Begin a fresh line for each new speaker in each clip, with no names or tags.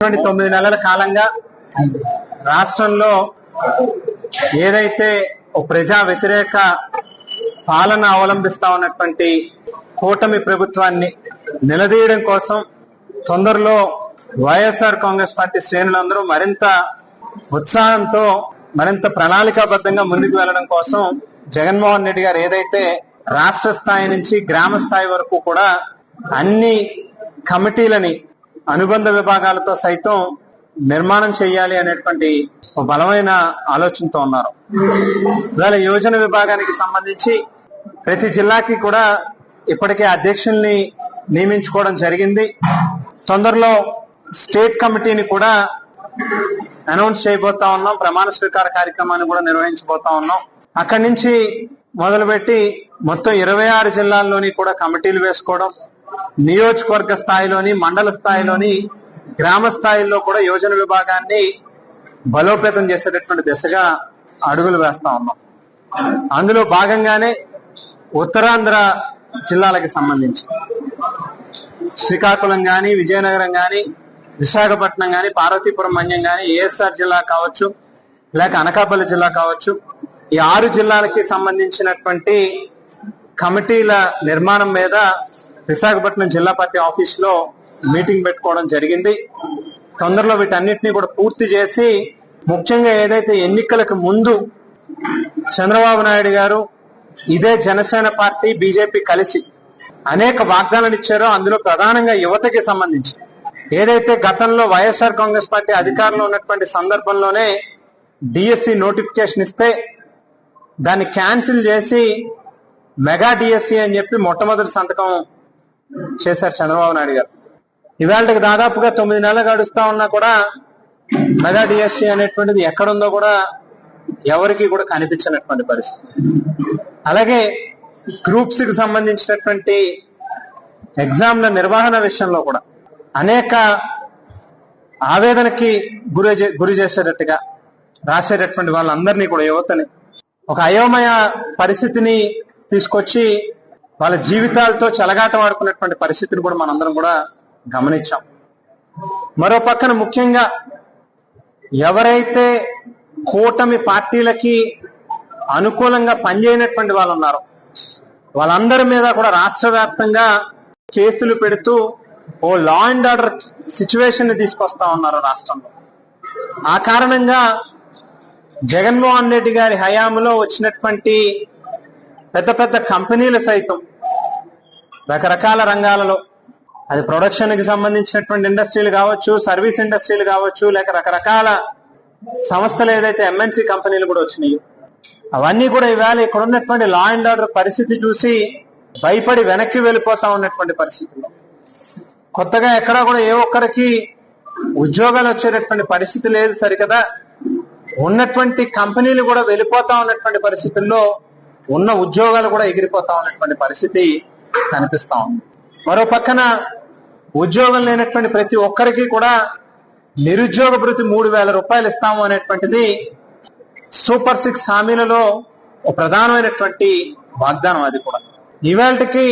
తొమ్మిది నెలల కాలంగా రాష్ట్రంలో ఏదైతే ఓ ప్రజా వ్యతిరేక పాలన అవలంబిస్తా ఉన్నటువంటి కూటమి ప్రభుత్వాన్ని నిలదీయడం కోసం తొందరలో వైఎస్ఆర్ కాంగ్రెస్ పార్టీ శ్రేణులందరూ మరింత ఉత్సాహంతో మరింత ప్రణాళికాబద్ధంగా ముందుకు వెళ్ళడం కోసం జగన్మోహన్ రెడ్డి గారు ఏదైతే రాష్ట్ర స్థాయి నుంచి గ్రామ స్థాయి వరకు కూడా అన్ని కమిటీలని అనుబంధ విభాగాలతో సైతం నిర్మాణం చేయాలి అనేటువంటి ఒక బలమైన ఆలోచనతో ఉన్నారు. ఇవాళ యోజన విభాగానికి సంబంధించి ప్రతి జిల్లాకి కూడా ఇప్పటికే అధ్యక్షుల్ని నియమించుకోవడం జరిగింది. తొందరలో స్టేట్ కమిటీని కూడా అనౌన్స్ చేయబోతా ఉన్నాం. ప్రమాణ స్వీకార కార్యక్రమాన్ని కూడా నిర్వహించబోతా ఉన్నాం. అక్కడి నుంచి మొదలుపెట్టి మొత్తం ఇరవై ఆరు జిల్లాల్లోని కూడా కమిటీలు వేసుకోవడం నియోజకవర్గ స్థాయిలోని మండల స్థాయిలోని గ్రామ స్థాయిలో కూడా యోజన విభాగాన్ని బలోపేతం చేసేటటువంటి దిశగా అడుగులు వేస్తా ఉన్నాం. అందులో భాగంగానే ఉత్తరాంధ్ర జిల్లాలకు సంబంధించి శ్రీకాకుళం కానీ విజయనగరం కానీ విశాఖపట్నం కానీ పార్వతీపురం మన్యం కానీ ఏఎస్ఆర్ జిల్లా కావచ్చు లేక అనకాపల్లి జిల్లా కావచ్చు ఈ ఆరు జిల్లాలకి సంబంధించినటువంటి కమిటీల నిర్మాణం మీద విశాఖపట్నం జిల్లా పార్టీ ఆఫీస్లో మీటింగ్ పెట్టుకోవడం జరిగింది. తొందరలో వీటన్నిటిని కూడా పూర్తి చేసి ముఖ్యంగా ఏదైతే ఎన్నికలకు ముందు చంద్రబాబు నాయుడు గారు ఇదే జనసేన పార్టీ బీజేపీ కలిసి అనేక వాగ్దానాలు ఇచ్చారో అందులో ప్రధానంగా యువతకి సంబంధించి. ఏదైతే గతంలో వైఎస్ఆర్ కాంగ్రెస్ పార్టీ అధికారంలో ఉన్నటువంటి సందర్భంలోనే డిఎస్సి నోటిఫికేషన్ ఇస్తే దాన్ని క్యాన్సిల్ చేసి మెగా డిఎస్సి అని చెప్పి మొట్టమొదటి సంతకం చేశారు చంద్రబాబు నాయుడు గారు. ఇవాళకి దాదాపుగా తొమ్మిది నెలలు గడుస్తా ఉన్నా కూడా మెగా డిఎస్సి అనేటువంటిది ఎక్కడుందో కూడా ఎవరికి కూడా కనిపించినటువంటి పరిస్థితి. అలాగే గ్రూప్స్కి సంబంధించినటువంటి ఎగ్జామ్ల నిర్వహణ విషయంలో కూడా అనేక ఆవేదనకి గురి చే- గురి చేసేటట్టుగా రాసేటటువంటి వాళ్ళందరినీ కూడా యువతని ఒక అయోమయ పరిస్థితిని తీసుకొచ్చి వాళ్ళ జీవితాలతో చెలగాటం ఆడుకున్నటువంటి పరిస్థితిని కూడా మనందరం కూడా గమనించాం. మరో పక్కన ముఖ్యంగా ఎవరైతే కూటమి పార్టీలకి అనుకూలంగా పనిచేయనటువంటి వాళ్ళు ఉన్నారో వాళ్ళందరి మీద కూడా రాష్ట్ర వ్యాప్తంగా కేసులు పెడుతూ ఓ లా అండ్ ఆర్డర్ సిచ్యువేషన్ని తీసుకొస్తా ఉన్నారు రాష్ట్రంలో. ఆ కారణంగా జగన్మోహన్ రెడ్డి గారి హయాంలో వచ్చినటువంటి పెద్ద పెద్ద కంపెనీలు సైతం రకరకాల రంగాలలో. అది ప్రొడక్షన్కి సంబంధించినటువంటి ఇండస్ట్రీలు కావచ్చు సర్వీస్ ఇండస్ట్రీలు కావచ్చు లేక రకరకాల సంస్థలు ఏదైతే ఎంఎన్సీ కంపెనీలు కూడా వచ్చినాయి. అవన్నీ కూడా ఇవాళ ఇక్కడ ఉన్నటువంటి లా అండ్ ఆర్డర్ పరిస్థితి చూసి భయపడి వెనక్కి వెళ్ళిపోతా ఉన్నటువంటి పరిస్థితుల్లో. కొత్తగా ఎక్కడా కూడా ఏ ఒక్కరికి ఉద్యోగాలు వచ్చేటటువంటి పరిస్థితి లేదు సరికదా. ఉన్నటువంటి కంపెనీలు కూడా వెళ్ళిపోతా ఉన్నటువంటి పరిస్థితుల్లో ఉన్న ఉద్యోగాలు కూడా ఎగిరిపోతా ఉన్నటువంటి పరిస్థితి. కనిపిస్తా. ఉంది మరో పక్కన ఉద్యోగం లేనటువంటి ప్రతి ఒక్కరికి కూడా నిరుద్యోగ భృతి మూడు వేల రూపాయలు ఇస్తాము అనేటువంటిది సూపర్ సిక్స్ హామీలలో ఒక ప్రధానమైనటువంటి వాగ్దానం అది కూడా. ఇవాళకి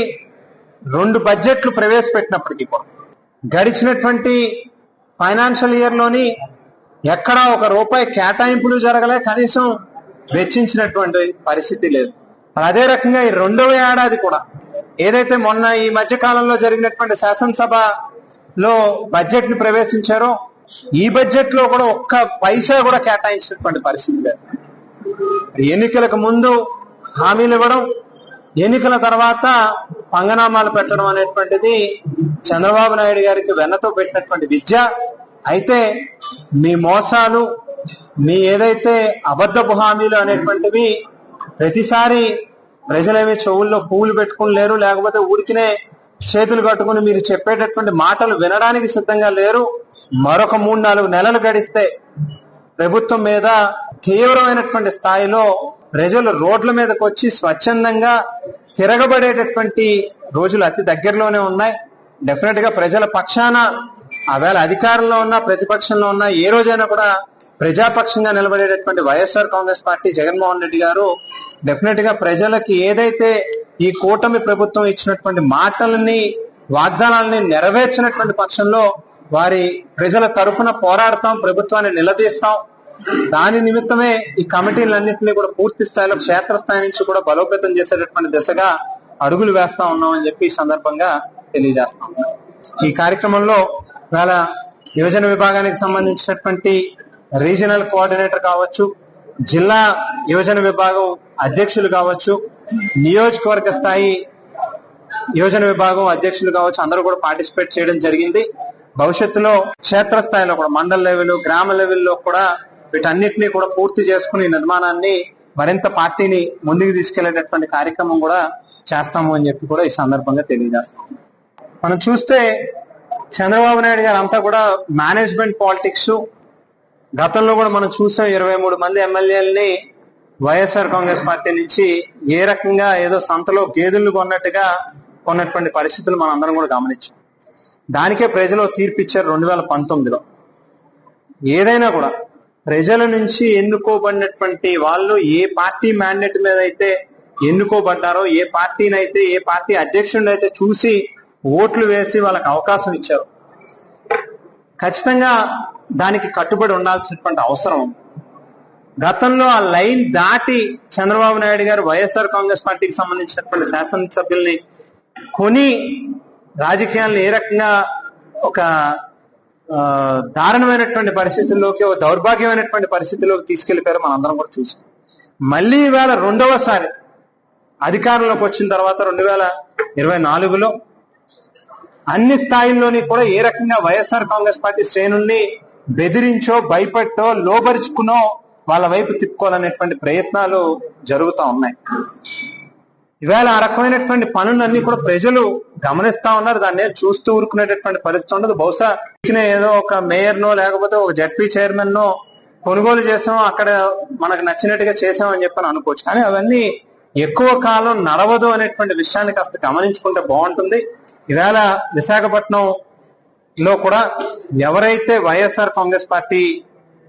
రెండు బడ్జెట్లు ప్రవేశపెట్టినప్పటికీ కూడా గడిచినటువంటి ఫైనాన్షియల్ ఇయర్లోని ఎక్కడా ఒక రూపాయి కేటాయింపులు జరగలే కనీసం వెచ్చించినటువంటి పరిస్థితి లేదు. అదే రకంగా ఈ రెండవ ఏడాది కూడా ఏదైతే మొన్న ఈ మధ్య కాలంలో జరిగినటువంటి శాసనసభలో బడ్జెట్ని ప్రవేశించారో ఈ బడ్జెట్లో కూడా ఒక్క పైసా కూడా కేటాయించినటువంటి పరిస్థితి లేదు. ఎన్నికలకు ముందు హామీలు ఇవ్వడం ఎన్నికల తర్వాత పంగనామాలు పెట్టడం అనేటువంటిది చంద్రబాబు నాయుడు గారికి వెన్నతో పెట్టినటువంటి విద్య. అయితే మీ మోసాలు మీ ఏదైతే అబద్ధపు హామీలు అనేటువంటివి ప్రతిసారి ప్రజలేమి చెవుల్లో పువ్వులు పెట్టుకుని లేరు లేకపోతే ఊరికినే చేతులు కట్టుకుని మీరు చెప్పేటటువంటి మాటలు వినడానికి సిద్ధంగా లేరు. మరొక మూడు నాలుగు నెలలు గడిస్తే ప్రభుత్వం మీద తీవ్రమైనటువంటి స్థాయిలో ప్రజలు రోడ్ల మీదకి వచ్చి స్వచ్ఛందంగా తిరగబడేటటువంటి రోజులు అతి దగ్గరలోనే ఉన్నాయి. డెఫినెట్గా ప్రజల పక్షాన ఆవేళ అధికారంలో ఉన్నా ప్రతిపక్షంలో ఉన్నా ఏ రోజైనా కూడా ప్రజాపక్షంగా నిలబడేటటువంటి YSR Congress party Jaganmohan Reddy garu డెఫినెట్గా ప్రజలకి ఏదైతే ఈ కూటమి ప్రభుత్వం ఇచ్చినటువంటి మాటలని వాగ్దానాలని నెరవేర్చినటువంటి పక్షంలో వారి ప్రజల తరఫున పోరాడతాం ప్రభుత్వాన్ని నిలదీస్తాం. దాని నిమిత్తమే ఈ కమిటీలన్నింటినీ కూడా పూర్తి స్థాయిలో క్షేత్రస్థాయి నుంచి కూడా బలోపేతం చేసేటటువంటి దిశగా అడుగులు వేస్తా ఉన్నాం అని చెప్పి ఈ సందర్భంగా తెలియజేస్తా ఈ కార్యక్రమంలో వేళ యువజన విభాగానికి సంబంధించినటువంటి రీజనల్ కోఆర్డినేటర్ కావచ్చు జిల్లా యువజన విభాగం అధ్యక్షులు కావచ్చు నియోజకవర్గ స్థాయి యువజన విభాగం అధ్యక్షులు కావచ్చు అందరూ కూడా పార్టిసిపేట్ చేయడం జరిగింది. భవిష్యత్తులో క్షేత్రస్థాయిలో కూడా మండల లెవెల్ గ్రామ లెవెల్లో కూడా వీటన్నిటినీ కూడా పూర్తి చేసుకుని నిర్మాణాన్ని మరింత పార్టీని ముందుకు తీసుకెళ్ళేటటువంటి కార్యక్రమం కూడా చేస్తాము అని చెప్పి కూడా ఈ సందర్భంగా తెలియజేస్తాం మనం చూస్తే చంద్రబాబు నాయుడు గారు అంతా కూడా మేనేజ్మెంట్ పాలిటిక్స్ గతంలో కూడా మనం చూసాం ఇరవై మూడు మంది ఎమ్మెల్యేలని వైఎస్ఆర్ కాంగ్రెస్ పార్టీ నుంచి ఏ రకంగా ఏదో సంతలో గేదెలు కొన్నట్టుగా కొన్నటువంటి పరిస్థితులు మనం అందరం కూడా గమనించాం. దానికే ప్రజలు తీర్పిచ్చారు రెండు వేల పంతొమ్మిదిలో. ఏదైనా కూడా ప్రజల నుంచి ఎన్నుకోబడినటువంటి వాళ్ళు ఏ పార్టీ మ్యాండేట్ మీద అయితే ఎన్నుకోబడ్డారో ఏ పార్టీనైతే ఏ పార్టీ అధ్యక్షుడిని అయితే చూసి ఓట్లు వేసి వాళ్ళకి అవకాశం ఇచ్చారు. ఖచ్చితంగా దానికి కట్టుబడి ఉండాల్సినటువంటి అవసరం గతంలో ఆ లైన్ దాటి చంద్రబాబు నాయుడు గారు వైఎస్ఆర్ కాంగ్రెస్ పార్టీకి సంబంధించినటువంటి శాసనసభ్యుల్ని కొని రాజకీయాలను ఏ రకంగా ఒక దారుణమైనటువంటి పరిస్థితుల్లోకి ఒక దౌర్భాగ్యమైనటువంటి పరిస్థితుల్లోకి తీసుకెళ్ళిపోయారు మనందరం కూడా చూసాం. మళ్ళీ ఇవాళ రెండవసారి అధికారంలోకి వచ్చిన తర్వాత రెండు వేల ఇరవై నాలుగులో అన్ని స్థాయిల్లోని కూడా ఏ రకంగా వైఎస్ఆర్ కాంగ్రెస్ పార్టీ శ్రేణుల్ని బెదిరించో భయపెట్టో లోబరుచుకునో వాళ్ళ వైపు తిప్పుకోవాలనేటువంటి ప్రయత్నాలు జరుగుతూ ఉన్నాయి. ఇవాళ ఆ రకమైనటువంటి పనులన్నీ కూడా ప్రజలు గమనిస్తా ఉన్నారు. దాన్ని చూస్తూ ఊరుకునేటటువంటి పరిస్థితి ఉండదు. బహుశా ఏదో ఒక మేయర్ నో లేకపోతే ఒక జడ్పీ చైర్మన్ నో కొనుగోలు చేసాం అక్కడ మనకు నచ్చినట్టుగా చేసాం అని చెప్పని అనుకోవచ్చు. కానీ అవన్నీ ఎక్కువ కాలం నడవదు అనేటువంటి విషయాన్ని కాస్త గమనించుకుంటే బాగుంటుంది. ఇవాళ విశాఖపట్నం లో కూడా ఎవరైతే వైఎస్ఆర్ కాంగ్రెస్ పార్టీ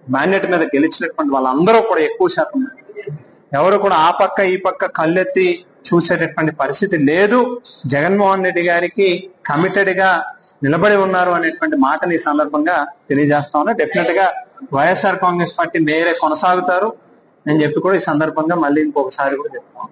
మ్యాండేట్ మీద గెలిచినటువంటి వాళ్ళందరూ కూడా ఎక్కువ శాతం ఎవరు కూడా ఆ పక్క ఈ పక్క కళ్ళెత్తి చూసేటటువంటి పరిస్థితి లేదు. జగన్మోహన్ రెడ్డి గారికి కమిటెడ్గా నిలబడి ఉన్నారు అనేటువంటి మాటని ఈ సందర్భంగా తెలియజేస్తా ఉన్నా. డెఫినెట్గా వైఎస్ఆర్ కాంగ్రెస్ పార్టీ మేరే కొనసాగుతారు అని చెప్పి కూడా ఈ సందర్భంగా మళ్ళీ ఇంకొకసారి కూడా చెప్తాం